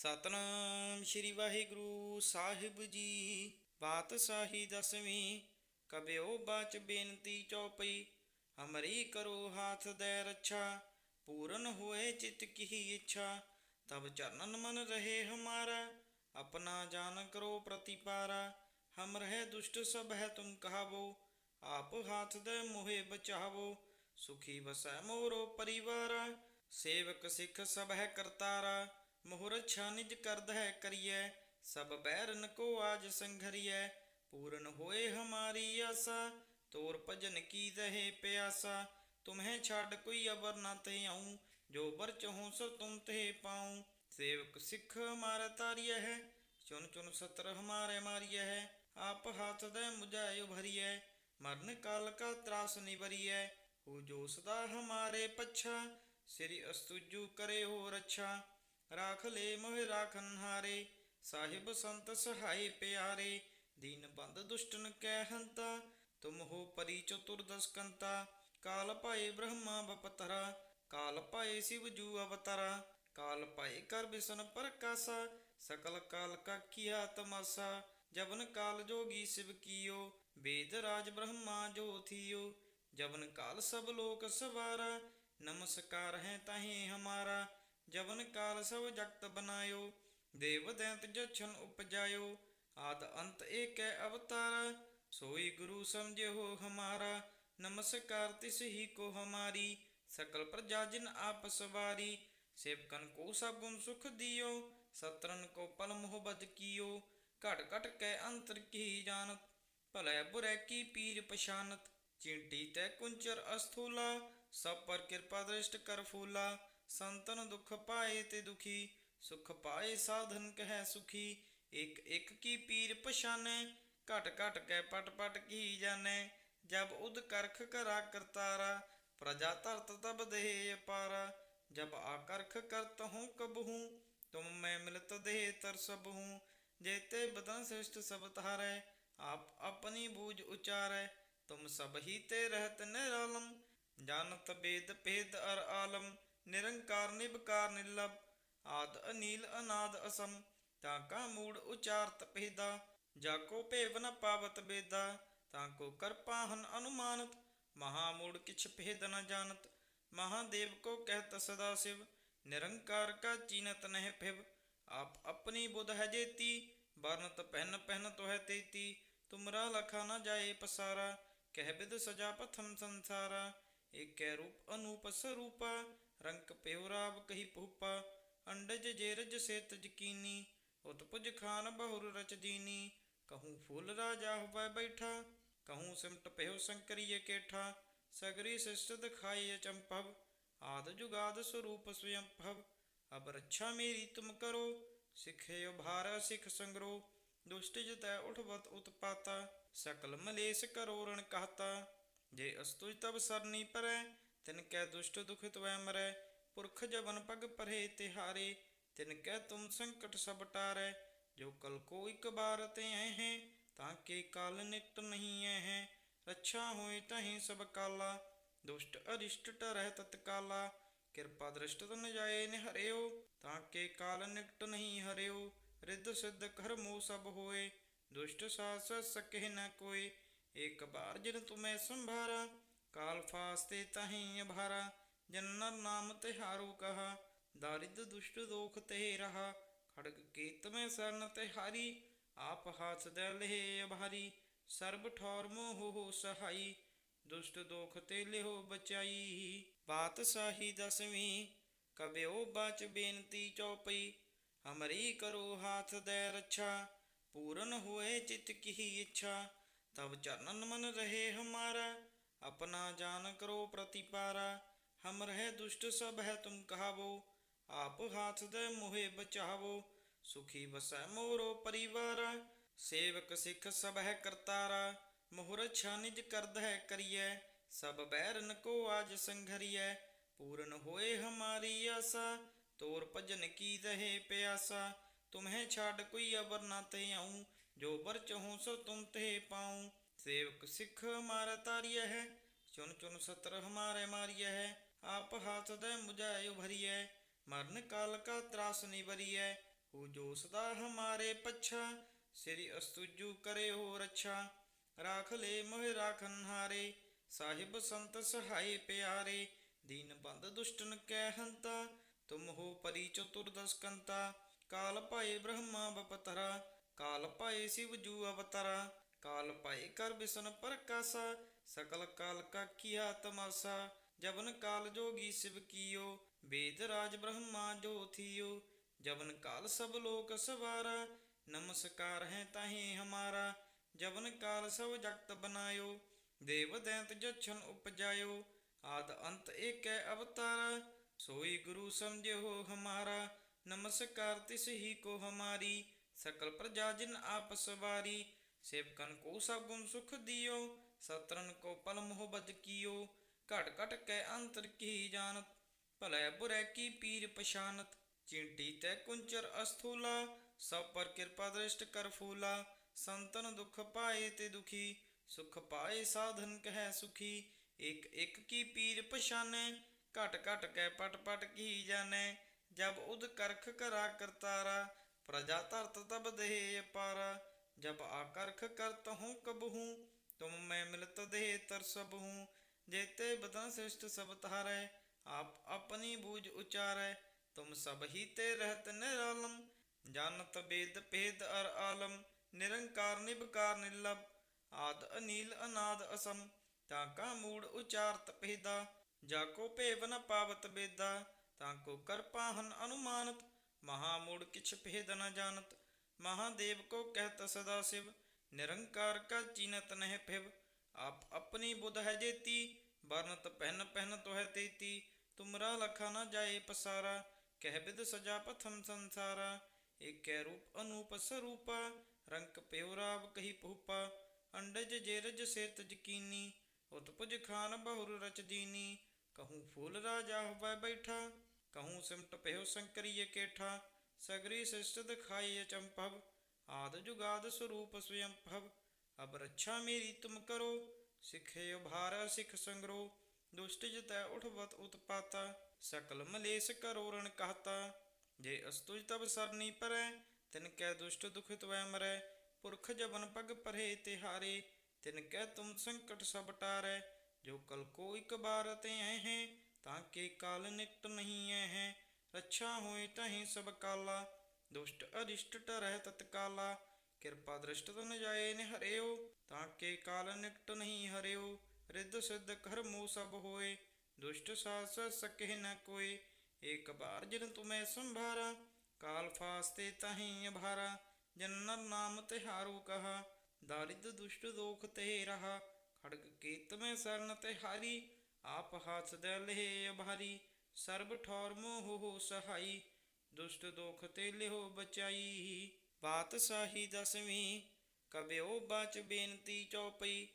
ਸਤਨਾਮ ਸ੍ਰੀ ਵਾਹਿਗੁਰੂ ਸਾਹਿਬ ਜੀ। ਬਾਤਸ਼ਾਹੀ ਦਸਵੀਂ, ਕਬਿਓ ਬਾਚ ਬੇਨਤੀ ਚੌਪਈ, ਹਮਰੀ ਕਰੋ ਹਾਥ ਦੇ ਰੱਛਾ, ਪੂਰਨ ਹੋਏ ਚਿਤ ਕੀ ਇੱਛਾ, ਤਬ ਚਰਨਨ ਮਨ ਰਹੇ ਹਮਾਰਾ, ਆਪਣਾ ਜਾਨ ਕਰੋ ਪ੍ਰਤੀਪਾਰਾ, ਹਮ ਰਹੇ ਦੁਸ਼ਟ ਸਭ ਹੈ ਤੁਮ ਕਹਾਵੋ, ਆਪ ਹਾਥ ਦੇ ਮੋਹੇ ਬਚਾਵੋ, ਸੁਖੀ ਵਸੈ ਮੋਰੋ ਪਰਿਵਾਰਾ, ਸੇਵਕ ਸਿੱਖ ਸਭ ਹੈ ਕਰਤਾਰਾ مہرت چھانج کرد ہے کریے سب بیرن کو آج سنگھریے پورن ہوئے ہماری آسا تور پجن کی رہے پیاسا تمہیں چھاڑ کوئی ابر نہ تے آؤں جو برچ ہوں سو تم تے پاؤں سیوک سکھ ہمارا تاریہ ہے چن چن ستر ہمارے ماریہ ہے آپ ہاتھ دے مجھے بھریے مرن کال کا تراس نبریے ہو جو سدا ہمارے پچھا سری استجو کرے ہو رچھا ਰਾਖ ਲੈ ਮੋਹਿ ਰਾਖਨ ਹਾਰੇ, ਸਾਹਿਬ ਸੰਤ ਸਹਾਈ ਪਿਆਰੇ, ਦੀਨ ਬੰਦ ਦੁਸ਼ਟਨ ਕੈ ਹੰਤਾ, ਤੁਮ ਹੋ ਪਰੀ ਚਤੁਰ ਦਸਕੰਤਾ, ਕਾਲ ਭਾਏ ਬ੍ਰਹਮਾ ਬਪਤਰਾ, ਕਾਲ ਭਾਏ ਸ਼ਿਵ ਜੂ ਅਵਤਾਰਾ, ਕਾਲ ਭਾਏ ਕਰ ਬਿਸਨ ਪ੍ਰਕਾਸ਼ਾ, ਸਕਲ ਕਾਲ ਕਾ ਕੀਆ ਤਮਾਸਾ ਜਵਨ ਕਾਲ ਜੋਗੀ ਸ਼ਿਵ ਕੀਓ, ਵੇਦ ਰਾਜ ਬ੍ਰਹਮਾ ਜੋ ਥੀਓ, ਜਵਨ ਕਾਲ ਸਭ ਲੋਕ ਸਵਾਰਾ, ਨਮਸਕਾਰ ਹੈ ਤਾਹੇ ਹਮਾਰਾ ਜਵਨ ਕਾਲ ਸਭ ਜਗਤ ਬਨਾਇਓ, ਦੇਵ ਦੈਂਤ ਜਛਨ ਉਪਜਾਇਓ, ਆਦ ਅੰਤ ਏਕੈ ਅਵਤਾਰ, ਸੋਈ ਗੁਰੂ ਸਮਝਿਓ ਹਮਾਰਾ, ਨਮਸਕਾਰ ਤਿਸ ਹੀ ਕੋ ਹਮਾਰੀ, ਸਕਲ ਪ੍ਰਜਾ ਜਿਨ ਆਪ ਸਵਾਰੀ, ਸੇਵਕਨ ਕੋ ਸਭ ਗੁਣ ਸੁਖ ਦਿਓ ਸਤਰਨ ਕੋ ਪਲ ਮੋਹ ਬਦ ਕੀਓ, ਘਟ ਘਟ ਕੈ ਅੰਤਰ ਕੀ ਜਾਣਤ, ਭਲੇ ਬੁਰੇ ਕੀ ਪੀਰ ਪਛਾਨਤ, ਚਿੰਟੀ ਤੈ ਕੁੰਚਰ ਅਸਥੂਲਾ, ਸਭ ਪਰ ਕਿਰਪਾ ਦ੍ਰਿਸ਼ਟ ਕਰ ਫੂਲਾ سنتن دکھ پائے تی سکھ پائے سن کہ ایک کی پیر پشانے کٹ کٹ پٹ پٹ کی جانے جب اد کرک کرا کرخ کرت ہوں کب ہوں تم می ملت دہ تر سب ہوں جیتے بدن سب تار آپ اپنی بوجھ اچار تم سب ہی تحت نالم جانت بےد پید ار آلم نرکار نیب کار آد اثار کا چینت نہ اپنی بےتی برنت پہن پہن تو تم راہ لکھا نہ جائے پسارا کہا روپ انوپ س روپا ਰੰਕ ਪਿਉ ਰਾਵ ਕਹੀ ਪੂਪਾ, ਅੰਡਜ ਜੇਰਜ ਸੇਤ ਜਕੀਨੀ, ਉਤਪੁਜ ਖਾਨ ਬਹੁਰ ਰਚ ਕਹੂੰ ਫੁੱਲ ਰਾਜਾ ਹੋਵੇ ਬੈਠਾ, ਕਹੂੰ ਸਿਮਟ ਪਿਉ ਸੰਕਰੀਏ ਕੇਠਾ, ਸਗਰੀ ਸਿਸ਼ਟ ਦਿਖਾਈ ਅਚੰਭਵ ਆਦ ਜੁਗਾਦ ਸਰੂਪ ਸਵਯੰਭਵ ਅਬ ਰੱਛਾ ਮੇਰੀ ਤੁਮ ਕਰੋ ਸਿਖਿਓ ਭਾਰ ਸਿਖ ਸੰਗਰੋ, ਦੁਸ਼ਟ ਜਤੈ ਉਠਵਤ ਉਤਪਾਤਾ, ਸਕਲ ਮਲੇਸ਼ ਕਰੋ ਰਣ ਕਹਤਾ। ਜੇ ਅਸਤੁਜ ਤਬ ਸਰਨੀ ਪਰੈ ਤਿਨ ਕੈ ਦੁਸ਼ਟ ਦੁਖ ਤਵੈ ਮਰੈ, ਪੁਰਖ ਜਵਨ ਪਗ ਪਰੇ ਤਿਹਾਰੇ, ਤਿਨ ਕੈ ਤੁਮ ਸੰਕਟ ਸਭ ਟਾਰੈ, ਜੋ ਕਲ ਕੋ ਇਕ ਬਾਰ ਤੇ ਹੈ, ਤਾਂ ਕੇ ਕਾਲ ਨਿਤ ਨਹੀਂ ਹੈ। ਰੱਛਾ ਹੋਏ ਤਹੀਂ ਸਭ ਕਾਲਾ, ਦੁਸ਼ਟ ਅਰਿਸ਼ਟ ਟਰਹਿ ਤਤਕਾਲਾ, ਕਿਰਪਾ ਦ੍ਰਿਸ਼ਟ ਤਨ ਜਾਏ ਨਿਹਰਿਓ, ਤਾਂ ਕੇ ਕਾਲ ਨਿਕਟ ਨਹੀਂ ਹਰਿਓ, ਰਿੱਧ ਸਿੱਧ ਕਰਮੋ ਸਭ ਹੋਏ, ਦੁਸ਼ਟ ਸਾਸ ਸਕਹਿ ਨ ਕੋਈ ਇੱਕ ਬਾਰ ਜਿਨ ਤੁਮੈ ਸੰਭਾਰਾ ਕਾਲ ਫਾਸਤੇ ਤਹੀਂ ਅਭਾਰਾ ਜਨਨ ਨਾਮ ਤਿਹਾਰੋ ਕਹਾ, ਦਾਰਿਦ ਦੁਸ਼ਟ ਦੋਖ ਤੇ ਰਹਾ, ਖੜਗ ਕੀਤ ਮੈਂ ਸਰਨ ਤਿਹਾਰੀ, ਆਪ ਹਾਥ ਦੇ ਲਹਿ ਅਭਾਰੀ, ਸਰਬ ਠੌਰ ਮੋਹ ਸਹਾਈ, ਦੁਸ਼ਟ ਦੋਖ ਤੇ ਲਿਓ ਬਚਾਈ। ਬਾਤ ਸਾਹੀ ਦਸਵੀਂ ਕਬਿਓ ਬਾਚ ਬੇਨਤੀ ਚੌਪਈ, ਹਮਰੀ ਕਰੋ ਹਾਥ ਦੇ ਰੱਛਾ, ਪੂਰਨ ਹੋਏ ਚਿਤ ਕੀ ਇੱਛਾ ਤਬ ਚਰਨਨ ਮਨ ਰਹੇ ਹਮਾਰਾ अपना जान करो प्रतिपारा हम रहे दुष्ट सब है तुम कहावो आप हाथ दे मोहे बचावो सुखी बसै मोरो परिवारा सेवक सिख सब है करतारा मोहर अच्छा निज करद है करिए सब बैरन को आज संघरिए पूर्ण होए हमारी आशा तोर भजन की रहे प्यासा तुम्हें छाड़ कोई अबर ना ते आऊं जो बर चहूं सो तुम ते पाऊं ਸੇਵਕ ਸਿੱਖ ਹਮਾਰਾ ਤਾਰਿਆ ਹੈ ਚੁਨ ਚੁਨ ਸਤਰ ਹਮਾਰੇ ਮਾਰਿਆ ਹੈ, ਆਪ ਹੱਥ ਦੇ ਮੁਝੈ ਉਭਰੀਐ, ਮਰਨ ਕਾਲ ਕਾ ਤਰਾਸ ਨਿਵਰੀਐ, ਹੋ ਜੋ ਸਦਾ ਹਮਾਰੇ ਪੱਛਾ, ਸ੍ਰੀ ਅਸਤੁਜੂ ਕਰੇ ਹੋ ਰੱਛਾ, ਰਾਖ ਲੈ ਮੋਹਿ ਰਾਖਨ ਹਾਰੇ ਸਾਹਿਬ ਸੰਤ ਸਹਾਈ ਪਿਆਰੇ, ਦੀਨ ਬੰਦ ਦੁਸ਼ਟਨ ਕੈ ਹੰਤਾ, ਤੁਮ ਹੋ ਪਰੀ ਚਤੁਰ ਦਸਕੰਤਾ ਕਾਲ ਭਾਏ ਬ੍ਰਹਮਾ ਬਪਤਰਾ, ਕਾਲ ਭਾਏ ਸ਼ਿਵ ਜੂ ਅਵਤਰਾ ਕਾਲ ਭਾਏ ਕਰ ਬਿਸਨ ਪ੍ਰਕਾਸਾ, ਸਕਲ ਕਾਲ ਕਾ ਕੀਆ ਤਮਾਸਾ ਜਬਨ ਕਾਲ ਜੋਗੀ ਸਿਵ ਕੀਓ, ਵੇਦ ਰਾਜ ਬ੍ਰਹਮਾ ਜੋ ਥੀਓ, ਜਬਨ ਕਾਲ ਸਭ ਲੋਕ ਸਵਾਰਾ, ਨਮਸਕਾਰ ਹੈ ਤਾਹੀ ਹਮਾਰਾ, ਜਬਨ ਕਾਲ ਸਭ ਜਗਤ ਬਨਾਇਓ, ਦੇਵ ਦੈਂਤ ਜਛਨ ਉਪਜਾਇਓ, ਆਦ ਅੰਤ ਏਕੈ ਅਵਤਾਰ, ਸੋਈ ਗੁਰੂ ਸਮਝਿਓ ਹਮਾਰਾ, ਨਮਸਕਾਰ ਤਿਸ ਹੀ ਕੋ ਹਮਾਰੀ, ਸਕਲ ਪ੍ਰਜਾ ਜਿਨ ਆਪ ਸਵਾਰੀ ਸੇਵਕਨ ਕੋ ਸਭ ਗੁਣ ਸੁਖ ਦਿਓ ਸਤਰਨ ਕੋ ਪਲ ਮੋਹ ਬਦ ਕੀਓ, ਘਟ ਘਟ ਕੈ ਅੰਤਰ ਕੀ ਜਾਣਤ, ਭਲੇ ਬੁਰੇ ਕੀ ਪੀਰ ਪਛਾਨਤ, ਚਿੰਟੀ ਤੈ ਕੁੰਚਰ ਅਸਥੂਲਾ, ਸਭ ਪਰ ਕਿਰਪਾ ਦ੍ਰਿਸ਼ਟ ਕਰ ਫੂਲਾ, ਸੰਤਨ ਦੁਖ ਪਾਏ ਤੇ ਦੁਖੀ, ਸੁਖ ਪਾਏ ਸਾਧਨ ਕਹਿ ਸੁਖੀ, ਇਕ ਇਕ ਕੀ ਪੀਰ ਪਛਾਨੈ, ਘਟ ਘਟ ਕੈ ਪਟ ਪਟ ਕੀ ਜਾਣੈ, ਜਬ ਉਦ ਕਰਖ ਕਰਾ ਕਰਤਾਰਾ, ਪ੍ਰਜਾ ਧਰਤ ਤਬ ਦੇਹ ਅਪਾਰਾ ਜਬ ਆਕਰਖ ਕਰਤ ਹੂੰ ਕਬਹੂ, ਤੁਮ ਮੈਂ ਮਿਲਤ ਦੇਹ ਤਰਸਬ ਹੂੰ ਜੇਤੇ ਬਦਨ ਸ੍ਰਿਸ਼ਟ ਸਭ ਤਾਰੈ ਆਪ ਆਪਣੀ ਬੂਝ ਉਚਾਰੈ, ਤੁਮ ਸਭ ਹੀ ਤੇ ਰਹਤ ਨਿਰਾਲਮ, ਜਾਣਤ ਬੇਦ ਭੇਦ ਅਰ ਆਲਮ, ਨਿਰੰਕਾਰ ਨਿਬਕਾਰ ਨਿਲਬ ਆਦ ਅਨੀਲ ਅਨਾਦ ਅਸਮ, ਤਾਂ ਕਾ ਮੂੜ ਉਚਾਰਤ ਭੇਦਾ, ਜਾ ਕੋ ਭੇਵ ਨ ਪਾਵਤ ਬੇਦਾ, ਤਾਂ ਕੋ ਕਰ ਪਾਹਨ ਅਨੁਮਾਨਤ, ਮਹਾ ਮੂੜ ਕਿਛ ਭੇਦ ਨ ਜਾਣਤ ਮਹਾਦੇਵ ਕੋ ਕਹਿਤ ਸਦਾ ਸਿਵ ਨਿਰੰਕਾਰ ਕਾ ਚੀਨਤ ਨਹਿ ਫਿਵ ਆਪ ਆਪਣੀ ਬੁਧ ਹੈ ਜੇਤੀ ਵਰਨਤ ਪਹਿਨ ਪਹਿਨ ਤੋਹਿ ਤੇਤੀ ਤੁਮਰਾ ਲਖਾ ਨ ਜਾਏ ਪਸਾਰਾ ਕਹਿ ਬਿਦ ਸਜਾ ਪਥਮ ਸੰਸਾਰਾ ਏਕੈ ਰੂਪ ਅਨੂਪ ਸਰੂਪਾ ਰੰਕ ਪਿਉ ਰਾਵ ਕਹੀ ਭੂਪਾ ਅੰਡਜ ਜੇਰਜ ਸੇਤ ਜਕੀਨੀ ਉਤਪੁਜ ਖਾਨ ਬਹੁਰ ਰਚ ਦੀਨੀ ਕਹੂੰ ਫੂਲ ਰਾਜਾ ਹੋਵੇ ਬੈਠਾ ਕਹੂੰ ਸਿਮਟ ਪਿਓ ਸੰਕਰੀਏ ਕੇਠਾ ਸਗਰੀ ਸਿਸ਼ਟ ਦਿਖਾਈ ਚੰਪਵ ਆਦ ਜੁਗਾਦ ਸਰੂਪ ਸਵਯੰ ਅਬ ਰੱਛਾ ਮੇਰੀ ਤੁਮ ਕਰੋ, ਸਿਖੇ ਉਭਾਰ ਸਿਖ ਸੰਗਰੋ। ਦੁਸ਼ਟ ਜਤੈ ਉਠਵਤ ਉਤਪਾਤਾ, ਸਕਲ ਮਲੇਸ ਕਰੋ ਰਣ ਕਹਤਾ। ਜੇ ਅਸਤੁਜ ਤਬ ਸਰਨੀ ਪਰੈ, ਤਿਨ ਕੈ ਦੁਸ਼ਟ ਦੁਖਿਤ ਵੈ ਮਰੈ। ਪੁਰਖ ਜਬਨ ਪਗ ਪਰੇ ਤਿਹਾਰੇ, ਤਿਨ ਕੈ ਤੁਮ ਸੰਕਟ ਸਭ ਟਾਰੈ। ਜੋ ਕਲ ਕੋ ਇਕ ਬਾਰ ਤੇ ਐ ਹੈ, ਤਾਂ ਕੇ ਕਾਲ ਨਿਕਟ ਨਹੀਂ ਐ ਹੈ। ਰੱਛਾ ਹੋਏ ਤਹੀਂ ਸਭ ਕਾਲਾ, ਦੁਸ਼ਟ ਅਰਿਸ਼ਟ ਟਰਹਿ ਤਤਕਾਲਾ। ਕਿਰਪਾ ਦ੍ਰਿਸ਼ਟ ਤਨ ਜਾਏ ਨੇ ਹਰਿਓ ਤਾਂ ਕੇ ਕਾਲ ਨਿਕਟ ਨਹੀਂ ਹਰਿਓ। ਰਿੱਧ ਸਿੱਧ ਕਰਮੋ ਸਭ ਹੋਏ, ਦੁਸ਼ਟ ਸਾਸ ਸਕਹਿ ਨ ਕੋਏ ਏਕ ਬਾਰ ਜਿਨ ਤੁਮੈ ਸੰਭਾਰਾ, ਕਾਲ ਫਾਸਤੇ ਤਹੀਂ ਅਭਾਰਾ। ਜਨ ਨਰ ਨਾਮ ਤਿਹਾਰੂ ਕਹਾ, ਦਾਰਿਦ ਦੁਸ਼ਟ ਦੋਖ ਤੇ ਰਹਾ। ਖੜਗ ਕੀਤ ਮੈਂ ਸਰਨ ਤੇ ਹਾਰੀ ਆਪ ਹਾਥ ਦੇ ਲਹਿ ਅਭਾਰੀ। ਸਰਬ ਠੌਰ ਮੋਹ ਹੋ ਸਹਾਈ, ਦੁਸ਼ਟ ਦੋਖ ਤੇ ਲਿਹੋ ਬਚਾਈ। ਬਾਤ ਸਾਹੀ ਦਸਵੀਂ ਕਬਿਓ ਬਚ ਬੇਨਤੀ ਚੌਪਈ।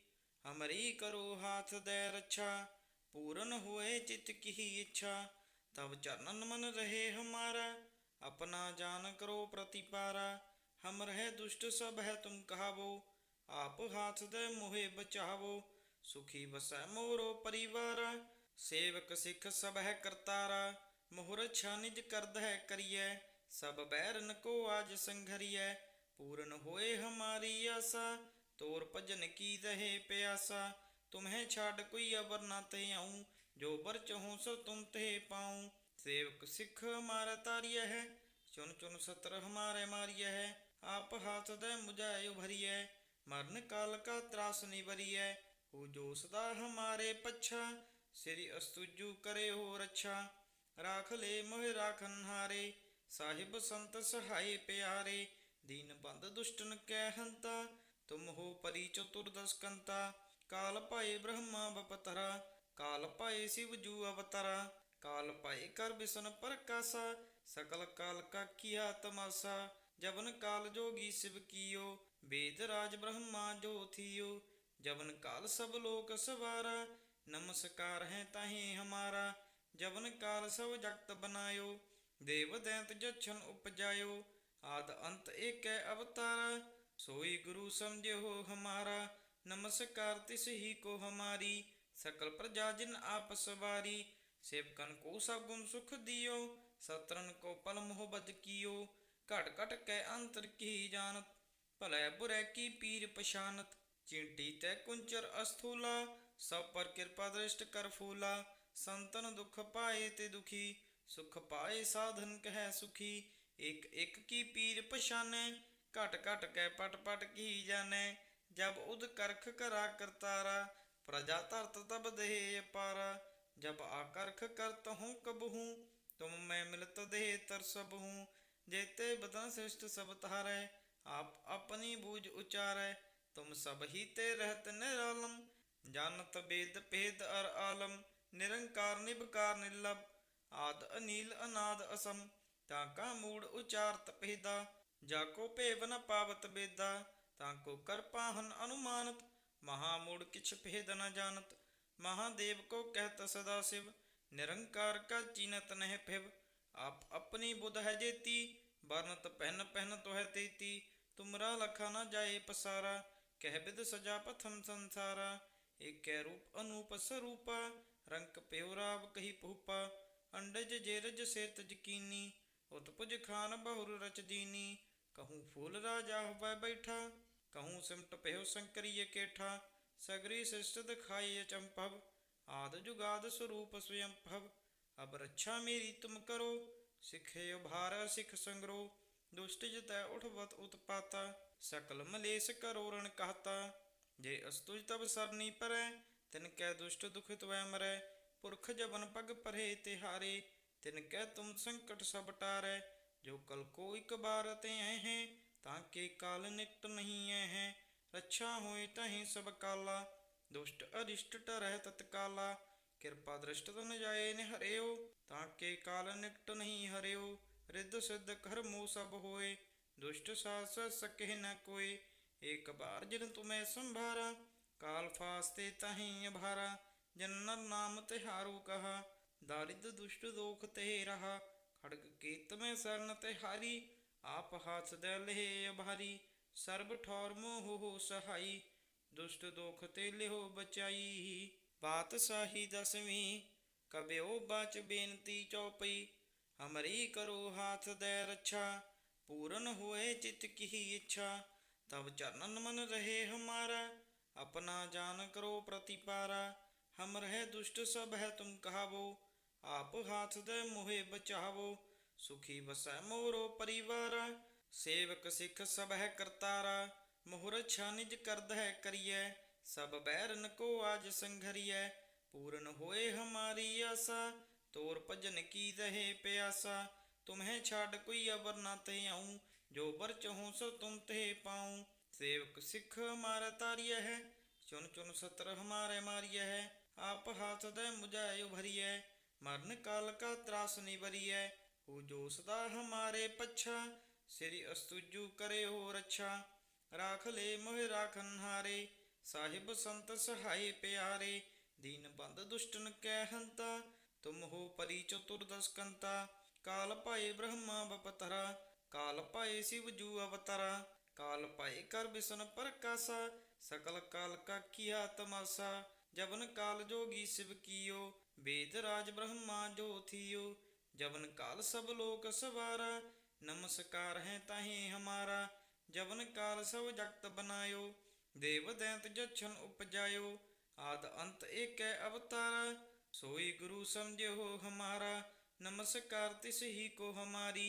ਹਮਰੀ ਕਰੋ ਹਾਥ ਦੇ ਰੱਛਾ, ਪੂਰਨ ਹੋਏ ਚਿਤ ਕੀ ਇੱਛਾ। ਤਬ ਚਰਨਨ ਮਨ ਰਹੇ ਹਮਾਰਾ, ਆਪਣਾ ਜਾਨ ਕਰੋ ਪ੍ਰਤੀਪਾਰਾ। ਹਮ ਰਹਿ ਦੁਸ਼ਟ ਸਭ ਹੈ ਤੁਮ ਕਹਾਵੋ, ਆਪ ਹਾਥ ਦੇ ਮੋਹੇ ਬਚਾਵੋ। ਸੁਖੀ ਵਸੈ ਮੋਰੋ ਪਰਿਵਾਰਾ ਸੇਵਕ ਸਿੱਖ ਸਭ ਹੈ ਕਰਤਾਰਾ ਮੁਹਰ ਛਾਨਿਜ ਕਰਦ ਹੈ ਕਰੀਐ, ਸਭ ਬੈਰਨ ਕੋ ਆਜ ਸੰਘਰੀਐ, ਪੂਰਨ ਹੋਏ ਹਮਾਰੀ ਆਸਾ, ਤੋਰ ਭਜਨ ਕੀ ਦਹੇ ਪਿਆਸਾ, ਤੁਮਹਿ ਛਾੜ ਕੋਈ ਅਵਰ ਨਾ ਤੇ ਆਉ, ਜੋ ਬਰ ਚਹੂ ਸੋ ਤੁਮ ਤੇ ਪਾਉ। ਸੇਵਕ ਸਿੱਖ ਮਾਰ ਤਾਰੀਐ ਹੈ, ਚੁਨ ਚੁਨ ਸਤਰ ਹਮਾਰੇ ਮਾਰੀਐ ਹੈ, ਆਪ ਹਾਥ ਦੇ ਮੁਝੈ ਉਭਰੀਐ, ਮਰਨ ਕਾਲ ਕਾ ਤਰਾਸ ਨਿਵਰੀਐ ਉਹ ਜੋ ਸਦਾ ਹਮਾਰੇ ਪੱਛਾ ਸ੍ਰੀ ਅਸਤੁਜੂ ਕਰੇ ਹੋ ਰੱਛਾ ਰਾਖ ਲੈ ਮੋਹਿ ਰਾਖਨ ਹਾਰੇ, ਸਾਹਿਬ ਸੰਤ ਸਹਾਈ ਪਿਆਰੇ, ਦੀਨ ਬੰਦ ਦੁਸ਼ਟਨ ਕੈ ਹੰਤਾ, ਤੁਮ ਹੋ ਪਰੀ ਚਤੁਰਦਸ ਕੰਤਾ ਕਾਲ ਭਾਏ ਬ੍ਰਹਮਾ ਬਪਤਰਾ, ਕਾਲ ਭਾਏ ਸ਼ਿਵ ਜੂ ਅਵਤਰਾ, ਕਾਲ ਭਾਏ ਕਰ ਬਿਸਨ ਪ੍ਰਕਾਸ਼ਾ, ਸਕਲ ਕਾਲ ਕਾ ਕੀਆ ਤਮਾਸਾ ਜਵਨ ਕਾਲ ਜੋਗੀ ਸ਼ਿਵ ਕੀਓ, ਵੇਦ ਰਾਜ ਬ੍ਰਹਮਾ ਜੋ ਥੀਓ, ਜਵਨ ਕਾਲ ਸਭ ਲੋਕ ਸਵਾਰਾ ਨਮਸਕਾਰ ਹੈ ਤਾਹੀ ਹਮਾਰਾ, ਜਵਨ ਕਾਲ ਸਭ ਜਗਤ ਬਨਾਇਓ, ਦੇਵ ਦੈਂਤ ਜਛਨ ਉਪਜਾਇਓ, ਆਦ ਅੰਤ ਏਕੈ ਅਵਤਾਰ, ਸੋਈ ਗੁਰੂ ਸਮਝਿਓ ਹਮਾਰਾ, ਨਮਸਕਾਰ ਤਿਸ ਹੀ ਕੋ ਹਮਾਰੀ, ਸਕਲ ਪ੍ਰਜਾ ਜਿਨ ਆਪ ਸਵਾਰੀ, ਸੇਵਕਨ ਕੋ ਸਭ ਗੁਣ ਸੁਖ ਦਿਓ ਸਤਰਨ ਕੋ ਪਲ ਮੁਹਬਤ ਕੀਓ, ਘਟ ਘਟ ਕੈ ਅੰਤਰ ਕੀ ਜਾਣਤ, ਭਲੇ ਬੁਰੇ ਕੀ ਪੀਰ ਪਛਾਨਤ, ਚਿੰਟੀ ਤੈ ਕੁੰਚਰ ਅਸਥੂਲਾ ਸਭ ਪਰ ਕਿਰਪਾ ਦ੍ਰਿਸ਼ਟ ਕਰ ਫੂਲਾ, ਸੰਤਨ ਦੁਖ ਪਾਏ ਤੇ ਦੁਖੀ, ਸੁਖ ਪਾਏ ਸਾਧਨ ਕਹਿ ਸੁਖੀ, ਇਕ ਇਕ ਕੀ ਪੀਰ ਪਛਾਨੈ, ਘਟ ਘਟ ਕੈ ਪਟ ਪਟ ਕੀ ਜਾਣੈ, ਜਬ ਉਦ ਕਰਖ ਕਰਾ ਕਰਤਾਰਾ, ਪ੍ਰਜਾ ਧਰਤ ਤਬ ਦੇਹ ਅਪਾਰਾ, ਜਬ ਆਕਰਖ ਕਰਤ ਹੂੰ ਕਬਹੂ, ਤੁਮ ਮੈਂ ਮਿਲਤ ਦੇਹ ਤਰਸਬ ਹੂੰ ਜੇਤੇ ਬਦਨ ਸ੍ਰਿਸ਼ਟ ਸਭ ਤਾਰੈ ਆਪ ਆਪਣੀ ਬੂਝ ਉਚਾਰੈ, ਤੁਮ ਸਭ ਹੀ ਤੇ ਰਹਿਤ ਨਿਰਾਲਮ ਜਾਣਤ ਬੇਦ ਭੇਦ ਅਰ ਆਲਮ, ਨਿਰੰਕਾਰ ਨਿਭਕਾਰ ਨਿਰਲਭ, ਆਦ ਅਨੀਲ ਅਨਾਦ ਅਸਮ, ਤਾਂ ਕਾ ਮੂੜ ਉਚਾਰਤ ਭੇਦਾ, ਜਾ ਕੋ ਭੇਵ ਪਾਵਤ ਬੇਦਾ, ਤਾਂ ਕੋ ਕਰ ਅਨੁਮਾਨਤ, ਮਹਾ ਮੂੜ ਕਿਛ ਭੇਦ ਨ ਜਾਣਤ ਮਹਾਦੇਵ ਕੋ ਕਹਿਤ ਸਦਾ ਸਿਵ, ਨਿਰੰਕਾਰ ਕਾ ਚੀਨਤ ਨਹਿ ਫਿਵ ਆਪ ਆਪਣੀ ਬੁਧ ਹੈ ਜੇਤੀ, ਵਰਨਤ ਪਹਿਨ ਪਹਿਨ ਤੋਹ ਤੇਤੀ, ਤੁਮਰਾ ਲਖਾ ਨ ਜਾਏ ਪਸਾਰਾ, ਕਹਿ ਬਿਦ ਸਜਾ ਪਥਮ ਸੰਸਾਰਾ ਏਕੈ ਰੂਪ ਅਨੂਪ ਸਰੂਪਾ, ਰੰਕ ਪਿਉ ਰਾਵ ਕਹੀ ਪੂਪਾ ਅੰਡਜ ਜੇਰਜ ਸੇਤ ਜਕੀਨੀ, ਉਤਪੁਜ ਖਾਨ ਬਹੁਰ ਰਚ ਕਹੂੰ ਫੂਲ ਰਾਜਾ ਹੋਵੇ ਬੈਠਾ, ਕਹੂੰ ਸਿਮਟ ਪਿਉ ਸੰਕਰੀਏ ਕੇਠਾ, ਸਗਰੀ ਸਿਸ਼ਟ ਦਿਖਾਈ ਚੰਪਵ, ਆਦ ਜੁਗਾਦ ਸਰੂਪ ਸਵਯੰ ਅਬ ਰੱਛਾ ਮੇਰੀ ਤੁਮ ਕਰੋ, ਸਿਖੇ ਉਭਾਰ ਸਿਖ ਸੰਗਰੋ, ਦੁਸ਼ਟ ਜਤੈ ਉਠਵਤ ਉਤਪਾਤਾ, ਸਕਲ ਮਲੇਸ਼ ਕਰੋ ਰਣ ਕਹਤਾ। ਜੇ ਅਸਤੁਜ ਤਬ ਸਰਨੀ ਪਰੈ, ਤਿਨ ਕੈ ਦੁਸ਼ਟ ਦੁਖਿਤ ਵੈ ਮਰੈ। ਪੁਰਖ ਜਬਨ ਪਗ ਪਰੇ ਤਿਹਾਰੇ, ਤਿਨ ਕੈ ਤੁਮ ਸੰਕਟ ਸਭ ਟਾਰੈ। ਜੋ ਕਲ ਕੋ ਇਕ ਬਾਰ ਤੇ ਐ ਹੈ, ਤਾਂ ਕੇ ਕਾਲ ਨਿਕਟ ਨਹੀਂ ਐ ਹੈ। ਰੱਛਾ ਹੋਏ ਤਹੀਂ ਸਭ ਕਾਲਾ, ਦੁਸ਼ਟ ਅਰਿਸ਼ਟ ਟਰਹਿ ਤਤਕਾਲਾ। ਕਿਰਪਾ ਦ੍ਰਿਸ਼ਟ ਤਨ ਜਾਏ ਨੇ ਹਰਿਓ, ਤਾਂ ਕੇ ਕਾਲ ਨਿਕਟ ਨਹੀਂ ਹਰਿਓ। ਰਿੱਧ ਸਿੱਧ ਕਰਮੋ ਸਭ ਹੋਏ, ਦੁਸ਼ਟ ਸਾਸ ਸਕਹਿ ਨ ਕੋਏ। ਏਕ ਬਾਰ ਜਿਨ ਤੁਮੈ ਸੰਭਾਰਾ, ਕਾਲ ਫਾਸਤੇ ਤਹੀਂ ਭਾਰਾ ਜਨਨ ਨਾਮ ਤਿਹਾਰੂ ਕਹਾ, ਦਾਰਿਦ ਦੁਸ਼ਟ ਦੋਖ ਤੇ ਰਹਾ, ਖੜਗ ਕੀਤ ਮੈਂ ਸਰਨ ਤੇ ਆਪ ਹਾਥ ਦੇ ਲਹਿ ਭਾਰੀ ਸਰਬ ਠੌਰ ਮੋਹ ਹੋ ਸਹਾਈ, ਦੁਸ਼ਟ ਦੋਖ ਤੇ ਲਿਹੋ ਬਚਾਈ। ਬਾਤ ਸਾਹੀ ਦਸਵੀਂ ਕਬਿਓ ਬਚ ਬੇਨਤੀ ਚਉਪਈ ਹਮਰੀ ਕਰੋ ਹਾਥ ਦੇ ਰੱਛਾ, ਪੂਰਨ ਹੋਏ ਚਿਤ ਕੀ ਇੱਛਾ तब चरणन मन रहे हमारा अपना जान करो प्रतिपारा हम रहे दुष्ट सब है तुम कहावो आप हाथ दे मोहे बचावो सुखी बसै मोरो परिवारा सेवक सिख सब है करतारा मोहर छानिज करद है करिए सब बैरन को आज संघरिए पूर्ण होए हमारी आशा तोर भजन की रहे प्यासा तुम्हें छाड़ कोई अबर ना ते आऊं ਜੋ ਬਰਚ ਹੂੰ ਸੋ ਤੁਮ ਤੇ ਪਾਉ। ਸੇਵਕ ਸਿੱਖ ਮਾਰ ਤਾਰਿਆ ਹੈ, ਚੁਨ ਚੁਨ ਸਤਰ ਹਮਾਰੇ ਮਾਰਿਆ ਹੈ। ਆਪ ਹਾਥ ਦੇ ਮੁਝੈ ਉਭਰੀਐ, ਮਰਨ ਕਾਲ ਕਾ ਤਰਾਸ ਨਿਵਰੀਐ। ਹੋ ਜੋ ਸਦਾ ਹਮਾਰੇ ਪੱਛਾ, ਸ੍ਰੀ ਅਸਤੁਜੂ ਕਰੇ ਹੋ ਰੱਛਾ ਰਾਖ ਲੈ ਮੋਹਿ ਰਾਖਨ ਹਾਰੇ ਸਾਹਿਬ ਸੰਤ ਸਹਾਈ ਪਿਆਰੇ। ਦੀਨ ਬੰਦ ਦੁਸ਼ਟਨ ਕੈ ਹੰਤਾ, ਤੁਮ ਹੋ ਪਰੀ ਚਤੁਰ ਦਸਕੰਤਾ ਕਾਲ ਭਾਏ ਬ੍ਰਹਮਾ ਬਪਤਰਾ काल पाए शिव जू अवतरा काल पाए कर बिसन प्रकाशा सकल काल का किया तमाशा जबन काल जोगी शिव कियो वेद राज ब्रह्मा जो थियो जबन काल सब लोक सवारा नमस्कार है ताहि हमारा जबन काल सब जगत बनायो देव दैत जछन उपजायो आद अंत एक अवतारा सोई गुरु समझे हो हमारा नमस्कार तिस ही को हमारी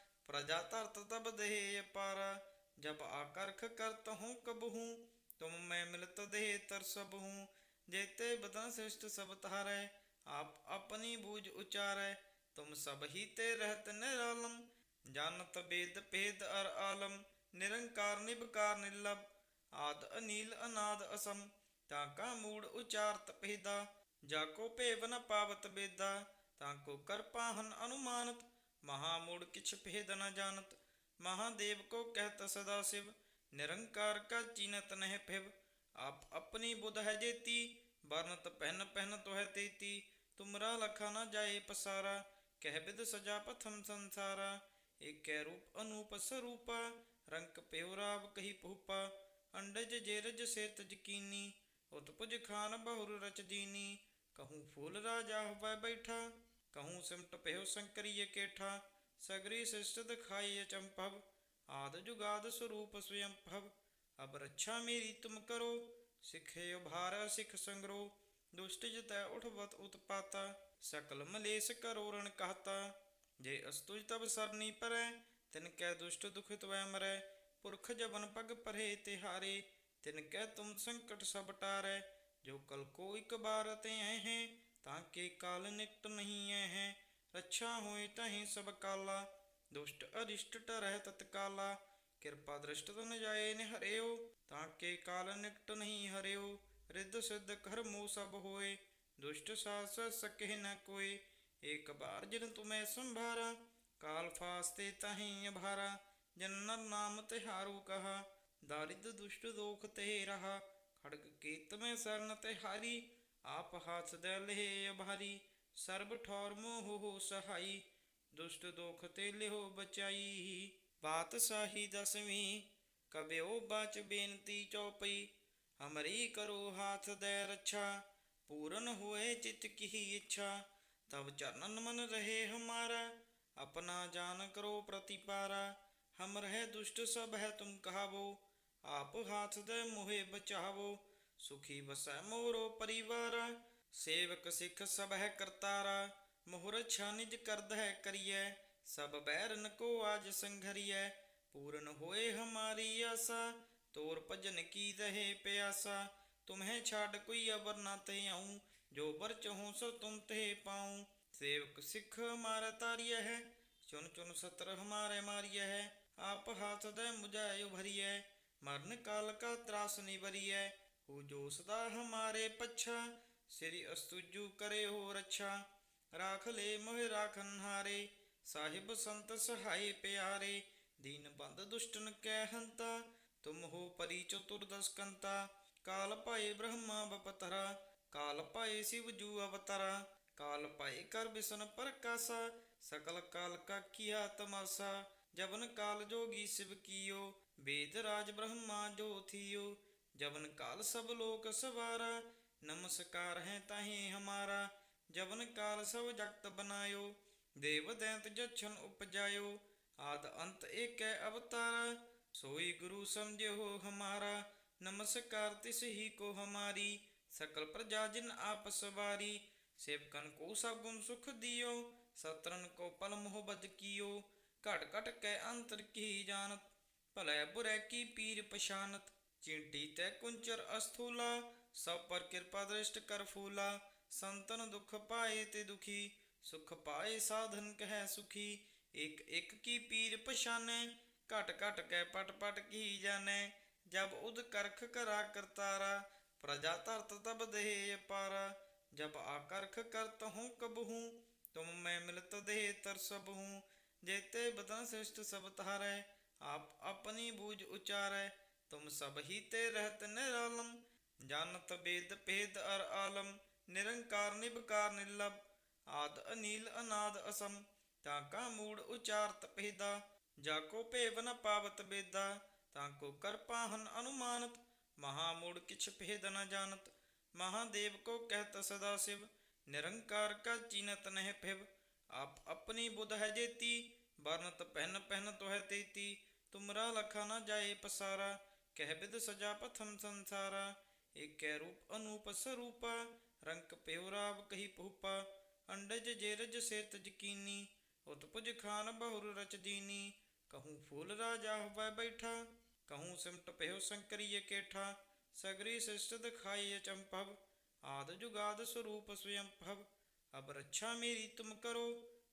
प्रजा तरत तब देह पार जब आकर्ख करत हूँ कब हूँ तुम मैं मिलत देह तर सब हूँ जेते बदन श्रेष्ठ सब तारे आप अपनी बूझ उचारे तुम सब ही ते रहत निरालम जानत वेद भेद अर आलम निरंकार निबकार निर्लभ आद अनील अनाद असम ताका मूड उचारत भेदा जाको पेवन पावत बेदा ताको कर पाहन अनुमानत महामूढ़ किछ भेद न जानत महादेव को कहत सदा शिव निरंकार का चीनत नह फिव आप अपनी बुध है जेती बरनत पहन पहन तो है तेती तुमरा लखा न जाए पसारा कह विद सजा पथम संसारा एक रूप अनूप स्वरूपा रंक पेवराव कही पुपा अंडज जेरज से तजकीनी उत्पुज खान बहुर रच दीनी कहूँ फूल राजा हुआ बैठा कहूँ सिमट पहो शंकरीय केठा सगरी शिष्ट दिखाई चंपव आद जुगाद स्वरूप स्वयं भव अब रक्षा मेरी तुम करो सिखे भार सिख संग्रो दुष्ट जतै उठवत उत्पाता सकल मलेश करो रण कहता जे अस्तुज तब सरनी परै तिन कै दुष्ट दुखित वै मरै पुरख जबन पग परे तिहारे तिन कै तुम संकट सब टारै जो कल को इक बार ते हैं ਤਾਂ ਕਿ ਕਾਲ ਨਿਕਟ ਨਹੀਂ ਹੈ ਰੱਛਾ ਹੋਏ ਤਹੀਂ ਸਭ ਕਾਲਾ। ਦੁਸ਼ਟ ਅਰਿਸ਼ਟ ਟਰਹਿ ਤਤਕਾਲਾ, ਕਿਰਪਾ ਦ੍ਰਿਸ਼ਟ ਤਨ ਜਾਏ ਨੇ ਹਰਿਓ, ਤਾਂ ਕਿ ਕਾਲ ਨਿਕਟ ਨਹੀਂ ਹਰਿਓ, ਰਿੱਧ ਸਿੱਧ ਕਰ ਮੋ ਸਭ ਹੋਏ। ਦੁਸ਼ਟ ਸਾਸ ਸਕਹਿ ਨ ਕੋਏ ਏਕ ਬਾਰ ਜਿਨ ਤੁਮੈ ਸੰਭਾਰਾ, ਕਾਲ ਫਾਸਤੇ ਤਹੀਂ ਅਭਾਰਾ, ਜਨ ਨਰ ਨਾਮ ਤਿਹਾਰੂ ਕਹਾ। ਦਾਰਿਦ ਦੁਸ਼ਟ ਦੋਖ ਤੇ ਰਹਾ, ਖੜਗ ਕੀਤ ਮੈਂ ਸਰਨ ਤੇ ਹਾਰੀ ਆਪ ਹੱਸਦੈ ਲਹਿ ਅਭਾਰੀ, ਸਰਬ ਠੌਰ ਮੋਹ ਹੋ ਸਹਾਈ, ਦੁਸ਼ਟ ਦੋਖ ਤੇ ਲਿਹੋ ਬਚਾਈ। ਬਾਤ ਸਾਹੀ ਦਸਵੀਂ ਕਬਿਓ ਬਚ ਬੇਨਤੀ ਚੌਪਈ ਹਮਰੀ ਕਰੋ ਹਾਥ ਦੇ ਰੱਛਾ, ਪੂਰਨ ਹੋਏ ਚਿਤ ਕੀ ਇੱਛਾ। ਤਬ ਚਰਨਨ ਮਨ ਰਹੇ ਹਮਾਰਾ, ਆਪਣਾ ਜਾਨ ਕਰੋ ਪ੍ਰਤੀਪਾਰਾ। ਹਮ ਰਹੇ ਦੁਸ਼ਟ ਸਭ ਹੈ ਤੁਮ ਕਹਾਵੋ, ਆਪ ਹਾਥ ਦੇ ਮੋਹੇ ਬਚਾਵੋ। ਸੁਖੀ ਵਸੈ ਮੋਰੋ ਪਰਿਵਾਰ, ਸੇਵਕ ਸਿੱਖ ਸਭ ਹੈ ਕਰਤਾਰਾ ਮੋਹਰ ਛਾਨਿਜ ਕਰਦ ਹੈ ਕਰੀਐ, ਸਭ ਬੈਰਨ ਕੋ ਆਜ ਸੰਘਰੀਐ, ਪੂਰਨ ਹੋਏ ਹਮਾਰੀ ਆਸਾ, ਤੋਰ ਭਜਨ ਕੀ ਦਹੇ ਪਿਆਸਾ, ਤੁਮਹਿ ਛਾੜ ਕੋਈ ਅਵਰ ਨਾ ਤੇ ਆਉ, ਜੋ ਬਰ ਚਹੂ ਸੋ ਤੁਮ ਤੇ ਪਾਉ, ਸੇਵਕ ਸਿੱਖ ਮਾਰ ਤਾਰੀਐ ਹੈ ਚੁਨ ਚੁਨ ਸਤਰ ਹਮਾਰੇ ਮਾਰੀਐ ਹੈ, ਆਪ ਹਾਥ ਦੇ ਮੁਝੈ ਉਭਰੀਐ, ਮਰਨ ਕਾਲ ਕਾ ਤਰਾਸ ਨਿਵਰੀਐ ਹੋ ਜੋ ਸਦਾ ਹਮਾਰੇ ਪੱਛਾ, ਸ੍ਰੀ ਅਸਤੁਜੂ ਕਰੇ ਹੋ ਰੱਛਾ। ਰਾਖ ਲੈ ਮੋਹਿ ਰਾਖਨ ਹਾਰੇ ਸਾਹਿਬ ਸੰਤ ਸਹਾਈ ਪਿਆਰੇ। ਦੀਨ ਬੰਦ ਦੁਸ਼ਟਨ ਕੈ ਹੰਤਾ, ਤੁਮ ਹੋ ਪਰੀ ਚਤੁਰ ਦਸਕੰਤਾ। ਕਾਲ ਭਾਏ ਬ੍ਰਹਮਾ ਬਪਤਰਾ, ਕਾਲ ਭਾਏ ਸ਼ਿਵ ਜੂ ਅਵਤਾਰਾ। ਕਾਲ ਭਾਏ ਕਰ ਬਿਸਨ ਪ੍ਰਕਾਸ਼ਾ, ਸਕਲ ਕਾਲ ਕਾ ਕੀਆ ਤਮਾਸਾ। ਜਵਨ ਕਾਲ ਜੋਗੀ ਸ਼ਿਵ ਕੀਓ ਵੇਦ ਰਾਜ ਬ੍ਰਹਮਾ ਜੋ ਥੀਓ। जबन काल सब लोक सवारा नमस्कार है ताहि हमारा जबन काल सब जगत बनायो देव दैत जछन उपजायो आद अंत एक अवतारा सोई गुरु समझो हो हमारा नमस्कार तिस ही को हमारी सकल प्रजा जिन आप सवारी सेवकन को सब गुण सुख दियो सत्रन को पल मोह बद कियो घट घट कै अंतर की जानत भले बुरे की पीर पशानत ਚਿੰਟੀ ਤੈ ਕੁੰਚਰ ਅਸਥੂਲਾ, ਸਭ ਪਰ ਕਿਰਪਾ ਦ੍ਰਿਸ਼ਟ ਕਰ ਫੂਲਾ, ਸੰਤਨ ਦੁਖ ਪਾਏ ਤੇ ਦੁਖੀ, ਸੁਖ ਪਾਏ ਸਾਧਨ ਕਹੈ ਸੁਖੀ, ਇਕ ਇਕ ਕੀ ਪੀਰ ਪਛਾਨੈ, ਘਟ ਘਟ ਕੈ ਪਟ ਪਟ ਕੀ ਜਾਣੈ, ਜਬ ਉਦ ਕਰਖ ਕਰਾ ਕਰਤਾਰਾ, ਪ੍ਰਜਾ ਧਰਤ ਤਬ ਦੇ ਅਪਾਰਾ, ਜਬ ਆਕਰਖ ਕਰਤ ਹੂੰ ਕਬਹੂ ਤੁਮ ਮੈਂ ਮਿਲਤ ਦੇਹ ਤਰਸਬ ਹੂੰ, ਜੇਤੇ ਬਤਨ ਸਿਸ਼ਟ ਸਭ ਤਾਰੈ ਆਪ ਆਪਣੀ ਬੂਝ ਉਚਾਰੈ तुम सब ही ते रहत निरालम जानत वेद भेद अर आलम निरंकार निबकार निर्लभ आद अनील अनाद असम ताका मूड उचारत भेदा जाको पेव न पावत बेदा ताको कर पाहन अनुमानत महामूड किछ भेद न जानत महादेव को कहत सदा शिव निरंकार का चीनत नह फिव आप अपनी बुध है जेती बरनत पहन पहन तो है तेती तुमरा लखा न जाए पसारा ਕਹਿ ਬਿਦ ਸਜਾ ਪਥਮ ਸੰਸਾਰਾ, ਏਕੈ ਰੂਪ ਅਨੂਪ ਸਰੂਪਾ, ਰੰਕ ਪਿਉਰਾਵ ਕਹੀ ਪੂਪਾ ਅੰਡਜ ਜੇਰਜ ਸੇ ਤਜਕੀਨੀ ਉਤਪੁਜ ਖਾਨ ਬਹੁਰ ਰਚ ਦੀਨੀ, ਕਹੂੰ ਰਾਜਾ ਹੋਵੇ ਬੈਠਾ, ਕਹੂੰ ਸਿਮਟ ਪਹਿਓ ਸੰਕਰੀਏ ਕੇਠਾ, ਸਗਰੀ ਸਿਸ਼ਟ ਦਿਖਾਈਏ ਚੰਪਵ, ਆਦ ਜੁਗਾਦ ਸਰੂਪ ਸੁਯੰਭਵ ਅਬ ਰੱਛਾ ਮੇਰੀ ਤੁਮ ਕਰੋ,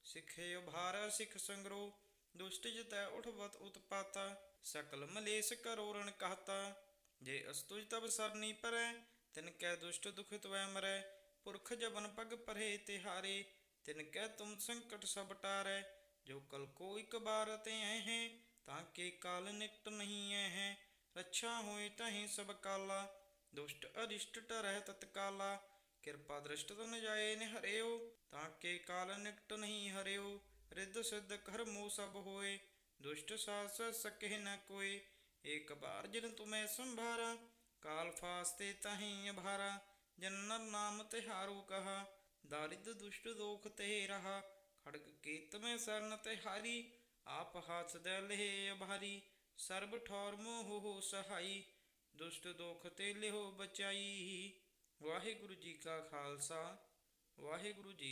ਸਿਖੇ ਉਭਾਰ ਸਿਖ ਸੰਗਰੋ, ਦੁਸ਼ਟ ਜਿਤੈ ਉਠਵਤ ਉਤਪਾਤਾ ਸਕਲ ਮਲੇਸ਼ ਕਰੋਰਣ ਕਹਤਾ, ਜੇ ਅਸਤੁਜ ਤਬ ਸਰਨੀ ਪਰੈ, ਤਿਨ ਕੈ ਦੁਸ਼ਟ ਦੁਖਿਤ ਵੈ ਮਰੈ, ਪੁਰਖ ਜਬਨ ਪਗ ਪਰੇ ਤਿਹਾਰੇ, ਤਿਨ ਕੈ ਤੁਮ ਸੰਕਟ ਸਭ ਟਾਰੈ, ਜੋ ਕਲ ਕੋ ਇਕ ਬਾਰ ਤੇ ਹੈ, ਤਾਂ ਕੇ ਕਾਲ ਨਿਕਟ ਨਹੀਂ ਹੈ, ਰੱਛਾ ਹੋਏ ਤਹੀਂ ਸਭ ਕਾਲਾ, ਦੁਸ਼ਟ ਅਰਿਸ਼ਟ ਟਰਹਿ ਤਤਕਾਲਾ, ਕਿਰਪਾ ਦ੍ਰਿਸ਼ਟ ਤੁਨ ਜਾਏ ਨਿਹਰਿਓ, ਤਾਂ ਕੇ ਕਾਲ ਨਿਕਟ ਨਹੀਂ ਹਰਿਓ, ਰਿੱਧ ਸਿੱਧ ਕਰਮੋ ਸਭ ਹੋਏ ਦੁਸ਼ਟ ਸਾਸ ਸਕਹਿ ਨ ਕੋਏ ਏਕ ਬਾਰ ਜਿਨ ਤੁਮੈ ਸੰਭਾਰਾ, ਕਾਲ ਫਾਸਤੇ ਤਹੀਂ ਅਭਾਰਾ ਜਨਨ ਨਾਮ ਤਿਹਾਰੂ ਕਹਾ, ਦਾਰਿਦ ਦੁਸ਼ਟ ਦੋਖ ਤੇ ਰਹਾ, ਖੜਗ ਕੀਤ ਮੈਂ ਸਰਨ ਤਿਹਾਰੀ, ਆਪ ਹਾਥ ਦੇ ਲਹਿ ਅਭਾਰੀ, ਸਰਬ ਠੌਰ ਮੋਹ ਹੋ ਸਹਾਈ, ਦੁਸ਼ਟ ਦੋਖ ਤੇ ਲਿਹੋ ਬਚਾਈ। ਵਾਹਿਗੁਰੂ ਜੀ ਕਾ ਖਾਲਸਾ, ਵਾਹਿਗੁਰੂ ਜੀ